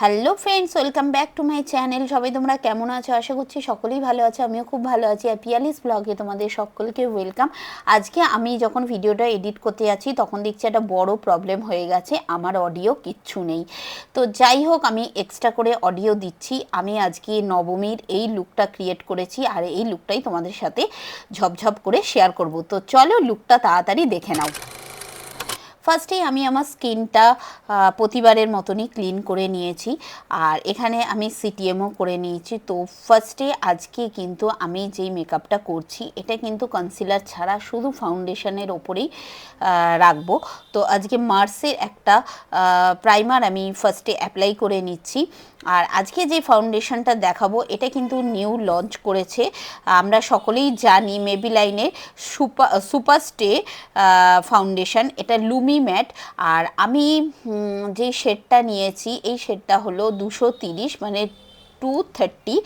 Hello friends welcome back to my channel সবাই তোমরা কেমন আছো? আশা করছি সকলেই ভালো আছো, আমিও খুব ভালো আছি। আর পিয়ালিস ব্লগে তোমাদের সকলকে ওয়েলকাম আজকে আমি যখন ভিডিওটা এডিট করতে যাচ্ছি, তখন দেখছি একটা বড় প্রবলেম হয়ে গেছে, আমার অডিও কিচ্ছু নেই। তো যাই হোক, আমি এক্সট্রা করে অডিও দিচ্ছি। আমি আজকে নবমীর এই লুকটা ক্রিয়েট করেছি, আর এই লুকটাই তোমাদের সাথে ঝপঝপ করে শেয়ার করব। তো চলো লুকটা তাড়াতাড়ি দেখে নাও। ফার্স্টেই আমি আমার স্কিনটা প্রতিবারের মতনই ক্লিন করে নিয়েছি। আর এখানে আমি সিটিএমও করে নিয়েছি। তো ফার্স্টে আজকে কিন্তু আমি যেই মেকআপটা করছি, এটা কিন্তু কনসিলার ছাড়া শুধু ফাউন্ডেশনের ওপরেই রাখব। তো আজকে মার্সের একটা প্রাইমার আমি ফার্স্টে অ্যাপ্লাই করে নিচ্ছি। আর আজকে যে ফাউন্ডেশনটা দেখাবো, এটা কিন্তু নিউ লঞ্চ করেছে। আমরা সকলেই জানি মেবি লাইনের সুপার সুপার স্টে ফাউন্ডেশন, এটা লুমি ম্যাট। আর আমি যে শেডটা নিয়েছি, এই শেডটা হলো দুশো তিরিশ মানে টু থার্টি।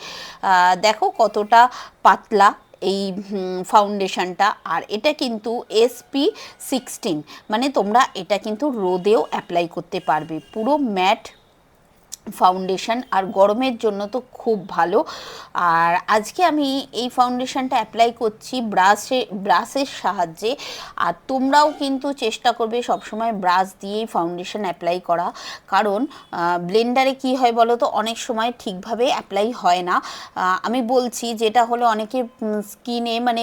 দেখো কতটা পাতলা এই ফাউন্ডেশনটা। আর এটা কিন্তু এসপি সিক্সটিন মানে তোমরা এটা কিন্তু রোদেও অ্যাপ্লাই করতে পারবে। পুরো ম্যাট ফাউন্ডেশন আর গরমের জন্য তো খুব ভালো। আর আজকে আমি এই ফাউন্ডেশনটা অ্যাপ্লাই করছি ব্রাশে ব্রাশের সাহায্যে। আর তোমরাও কিন্তু চেষ্টা করবে সবসময় ব্রাশ দিয়েই ফাউন্ডেশন অ্যাপ্লাই করা। কারণ ব্লেন্ডারে কি হয় বলো তো, অনেক সময় ঠিকভাবে অ্যাপ্লাই হয় না। আমি বলছি যেটা হলো অনেকে স্কিনে মানে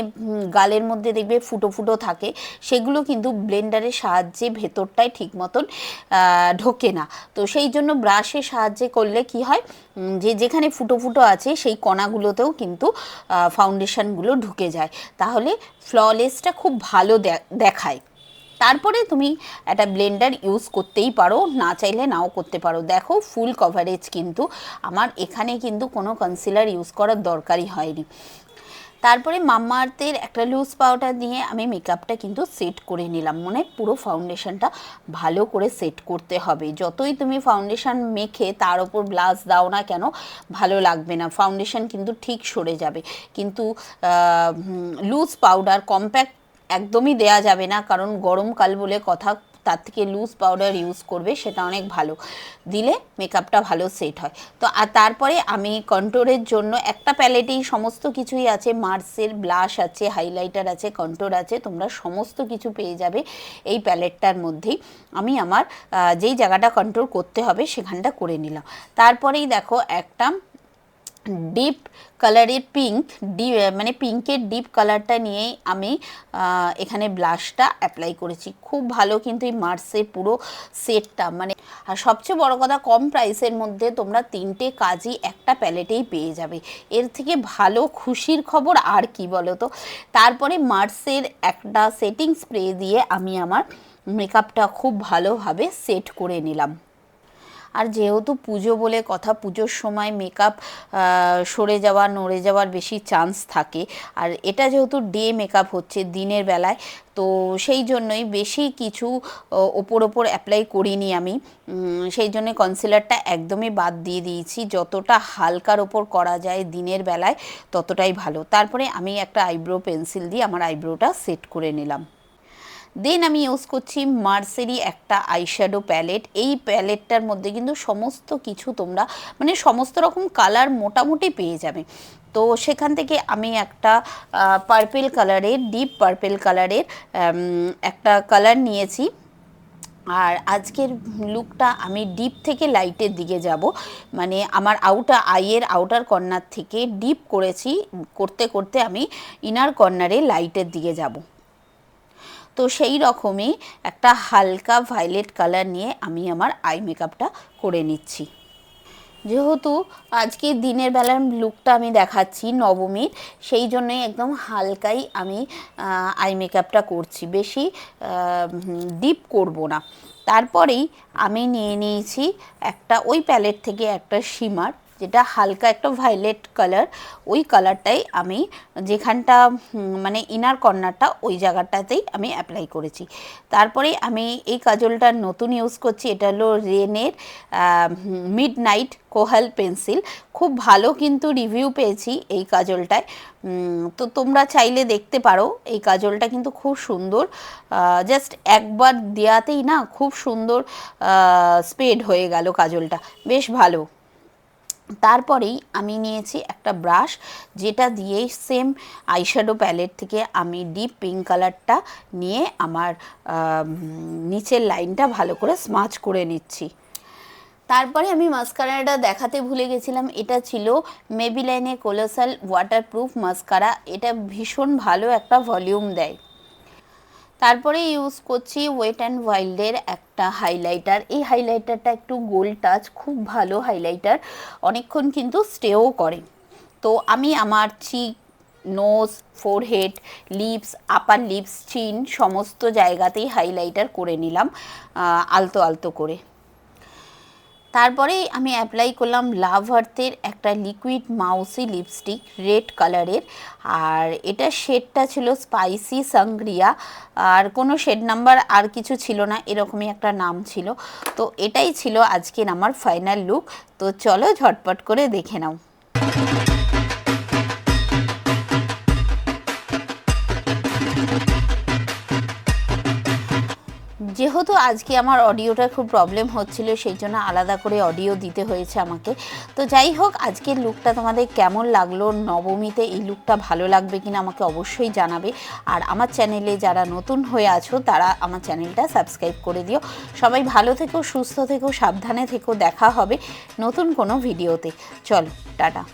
গালের মধ্যে দেখবে ফুটো ফুটো থাকে, সেগুলো কিন্তু ব্লেন্ডারের সাহায্যে ভেতরটায় ঠিক মতন ঢোকে না। তো সেই জন্য ব্রাশের সাহায্যে করলে কি হয়? যে যেখানে ফুটো ফুটো আছে সেই কণাগুলোতেও কিন্তু ফাউন্ডেশনগুলো ঢুকে যায়। তাহলে ফ্ললেসটা খুব ভালো দেখায়। তারপরে তুমি একটা ব্লেন্ডার ইউজ করতেই পারো, না চাইলে নাও করতে পারো। দেখো ফুল কভারেজ কিন্তু আমার এখানে কিন্তু কোনো কনসিলার ইউজ করার দরকারই হয়নি। তারপরে মাম্মাআর্থের একটা লুজ পাউডার দিয়ে আমি মেকআপটা কিন্তু সেট করে নিলাম। মানে পুরো ফাউন্ডেশনটা ভালো করে সেট করতে হবে। যতই তুমি ফাউন্ডেশন মেখে তার ওপর ব্লাশ দাও না কেন, ভালো লাগবে না। ফাউন্ডেশন কিন্তু ঠিক সরে যাবে। কিন্তু লুজ পাউডার কম্প্যাক্ট একদমই দেয়া যাবে না। কারণ গরমকাল বলে কথা তার থেকে লুজ পাউডার ইউজ করবে, সেটা অনেক ভালো। দিলে মেকআপটা ভালো সেট হয়। তো, আর তারপরে আমি কন্ট্রোরের জন্য একটা প্যালেটেই সমস্ত কিছুই আছে মার্সের ব্লাশ আছে হাইলাইটার আছে কন্ট্রোর আছে, তোমরা সমস্ত কিছু পেয়ে যাবে এই প্যালেটটার মধ্যেই। আমি আমার যেই জায়গাটা কন্ট্রোল করতে হবে সেখানটা করে নিলাম। তারপরেই দেখো একটা ডিপ কালারের পিঙ্ক ডি মানে পিঙ্কের ডিপ কালারটা নিয়েই আমি এখানে ব্লাশটা অ্যাপ্লাই করেছি। খুব ভালো কিন্তু এই মার্সের পুরো সেটটা মানে আর সবচেয়ে বড় কথা, কম প্রাইসের মধ্যে তোমরা তিনটে কাজই একটা প্যালেটেই পেয়ে যাবে। এর থেকে ভালো খুশির খবর আর কি বলো তো তারপরে মার্সের একটা সেটিং স্প্রে দিয়ে আমি আমার মেকআপটা খুব ভালোভাবে সেট করে নিলাম। আর যেহেতু পুজো বলে কথা, পুজোর সময় মেকআপ সরে যাওয়া নড়ে যাওয়ার বেশি চান্স থাকে। আর এটা যেহেতু ডে মেকআপ হচ্ছে দিনের বেলায়, তো সেই জন্যই বেশি কিছু ওপর ওপর অ্যাপ্লাই করিনি আমি। সেই জন্য কনসিলারটা একদমই বাদ দিয়ে দিয়েছি। যতটা হালকার ওপর করা যায় দিনের বেলায়, ততটাই ভালো। তারপরে আমি একটা আইব্রো পেন্সিল দিয়ে আমার আইব্রোটা সেট করে নিলাম। দেন আমি ইউজ করছি মার্সেরি একটা আইশ্যাডো প্যালেট এই প্যালেটটার মধ্যে কিন্তু সমস্ত কিছু তোমরা মানে সমস্ত রকম কালার মোটামুটি পেয়ে যাবে। তো সেখান থেকে আমি একটা পার্পেল কালারের ডিপ পার্পেল কালারের একটা কালার নিয়েছি। আর আজকের লুকটা আমি ডিপ থেকে লাইটের দিকে যাব। মানে আমার আউটার আইয়ের আউটার কর্নার থেকে ডিপ করেছি। করতে করতে আমি ইনার কর্নারে লাইটের দিকে যাব। তো সেই রকমই একটা হালকা ভায়োলেট কালার নিয়ে আমি আমার আই মেকআপটা করে নিচ্ছি। যেহেতু আজকে দিনের বেলার লুকটা আমি দেখাচ্ছি নবমীর, সেই জন্যই একদম হালকাই আমি আই মেকআপটা করছি। বেশি ডিপ করব না। তারপরেই আমি নিয়ে নিয়েছি একটা ওই প্যালেট থেকে একটা শিমার যেটা হালকা একটা ভায়োলেট কালার ওই কালারটাই আমি যেখানটা মানে ইনার কর্নারটা ওই জায়গাটাতেই আমি অ্যাপ্লাই করেছি। তারপরে আমি এই কাজলটা নতুন ইউজ করছি, এটা হলো রেনের মিড নাইট কোহাল পেন্সিল খুব ভালো কিন্তু রিভিউ পেয়েছি এই কাজলটায়। তো তোমরা চাইলে দেখতে পারো, এই কাজলটা কিন্তু খুব সুন্দর। জাস্ট একবার দেওয়াতেই না খুব সুন্দর স্পেড হয়ে গেল কাজলটা। বেশ ভালো। তারপরেই আমি নিয়েছি একটা ব্রাশ, যেটা দিয়ে সেম আইশ্যাডো প্যালেট থেকে আমি ডিপ পিঙ্ক কালারটা নিয়ে আমার নিচের লাইনটা ভালো করে স্মাচ করে নিচ্ছি। তারপরে আমি মাস্কারাটা দেখাতে ভুলে গেছিলাম, এটা ছিল মেবিলাইনে কোলোসাল ওয়াটারপ্রুফ মাস্কারা এটা ভীষণ ভালো একটা ভলিউম দেয়। তারপরে ইউজ করছি ওয়েট অ্যান্ড ওয়াইল্ডের একটা হাইলাইটার এই হাইলাইটারটা একটু গোল টাচ খুব ভালো হাইলাইটার অনেকক্ষণ কিন্তু স্টেও করে। তো আমি আমার cheek nose forehead lips upper lips chin সমস্ত জায়গাতেই হাইলাইটার করে নিলাম আলতো আলতো করে। তারপরে আমি অ্যাপ্লাই করলাম লাভ আর্থের একটা লিকুইড মাউসি লিপস্টিক রেড কালারের আর এটা শেডটা ছিল স্পাইসি সাংগ্রিয়া আর কোনো শেড নাম্বার আর কিছু ছিল না, এরকমই একটা নাম ছিল। তো এটাই ছিল আজকের আমার ফাইনাল লুক তো চলো ঝটপট করে দেখে নাও। যেহেতু আজকে আমার অডিওটা খুব প্রবলেম হচ্ছিল, সেই জন্য আলাদা করে অডিও দিতে হয়েছে আমাকে। তো যাই হোক, আজকের লুকটা তোমাদের কেমন লাগল, নবমীতে এই লুকটা ভালো লাগবে কিনা আমাকে অবশ্যই জানাবে। আর আমার চ্যানেলে যারা নতুন হয়ে আছো, তারা আমার চ্যানেলটা সাবস্ক্রাইব করে দিও। সবাই ভালো থেকো, সুস্থ থেকো, সাবধানে থেকো, দেখা হবে নতুন কোনো ভিডিওতে চলো, টাটা।